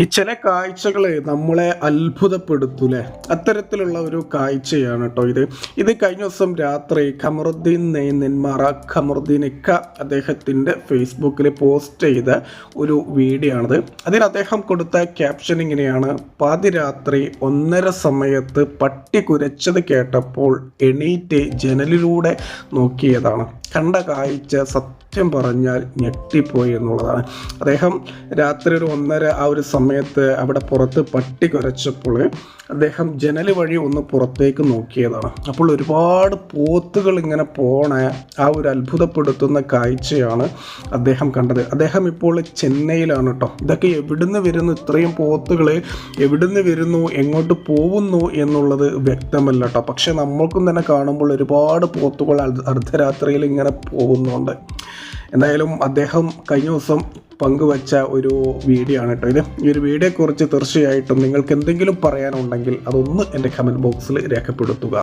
ഈ ചില കാഴ്ചകൾ നമ്മളെ അത്ഭുതപ്പെടുത്തൂലേ? അത്തരത്തിലുള്ള ഒരു കാഴ്ചയാണ് കേട്ടോ ഇത്. ഇത് കഴിഞ്ഞ ദിവസം രാത്രി ഖമറുദ്ദീൻ നെയ്നെന്മാറ ഖമറുദ്ദീൻ ഇക്ക അദ്ദേഹത്തിന്റെ ഫേസ്ബുക്കിൽ പോസ്റ്റ് ചെയ്ത ഒരു വീഡിയോ ആണിത് അതിൽ അദ്ദേഹം കൊടുത്ത ക്യാപ്ഷൻ ഇങ്ങനെയാണ്. പാതിരാത്രി ഒന്നര സമയത്ത് പട്ടി കുരച്ചത് കേട്ടപ്പോൾ എണീറ്റ് ജനലിലൂടെ നോക്കിയതാണ്. കണ്ട കാഴ്ച സത്യം പറഞ്ഞാൽ ഞെട്ടിപ്പോയി എന്നുള്ളതാണ്. അദ്ദേഹം രാത്രി ഒരു ഒന്നര ആ ഒരു സമയത്ത് അവിടെ പുറത്ത് പട്ടി കുരച്ചപ്പോൾ അദ്ദേഹം ജനൽ വഴി ഒന്ന് പുറത്തേക്ക് നോക്കിയതാണ്. അപ്പോൾ ഒരുപാട് പോത്തുകൾ ഇങ്ങനെ പോണ ആ ഒരു അത്ഭുതപ്പെടുത്തുന്ന കാഴ്ചയാണ് അദ്ദേഹം കണ്ടത്. അദ്ദേഹം ഇപ്പോൾ ചെന്നൈയിലാണ് കേട്ടോ ഇതൊക്കെ എവിടുന്ന് വരുന്നു? ഇത്രയും പോത്തുകൾ എവിടുന്ന് വരുന്നു? എങ്ങോട്ട് പോകുന്നു എന്നുള്ളത് വ്യക്തമല്ല കേട്ടോ പക്ഷെ നമ്മൾക്കും തന്നെ കാണുമ്പോൾ ഒരുപാട് പോത്തുകൾ അർദ്ധരാത്രിയിൽ ഇങ്ങനെ പോകുന്നുണ്ട്. എന്തായാലും അദ്ദേഹം കഴിഞ്ഞ ദിവസം പങ്കുവച്ച ഒരു വീഡിയോ ആണ് കേട്ടോ ഇത്. ഈ ഒരു വീഡിയോയെക്കുറിച്ച് തീർച്ചയായിട്ടും നിങ്ങൾക്ക് എന്തെങ്കിലും പറയാനുണ്ടെങ്കിൽ അതൊന്ന് എന്റെ കമന്റ് ബോക്സിൽ രേഖപ്പെടുത്തുക.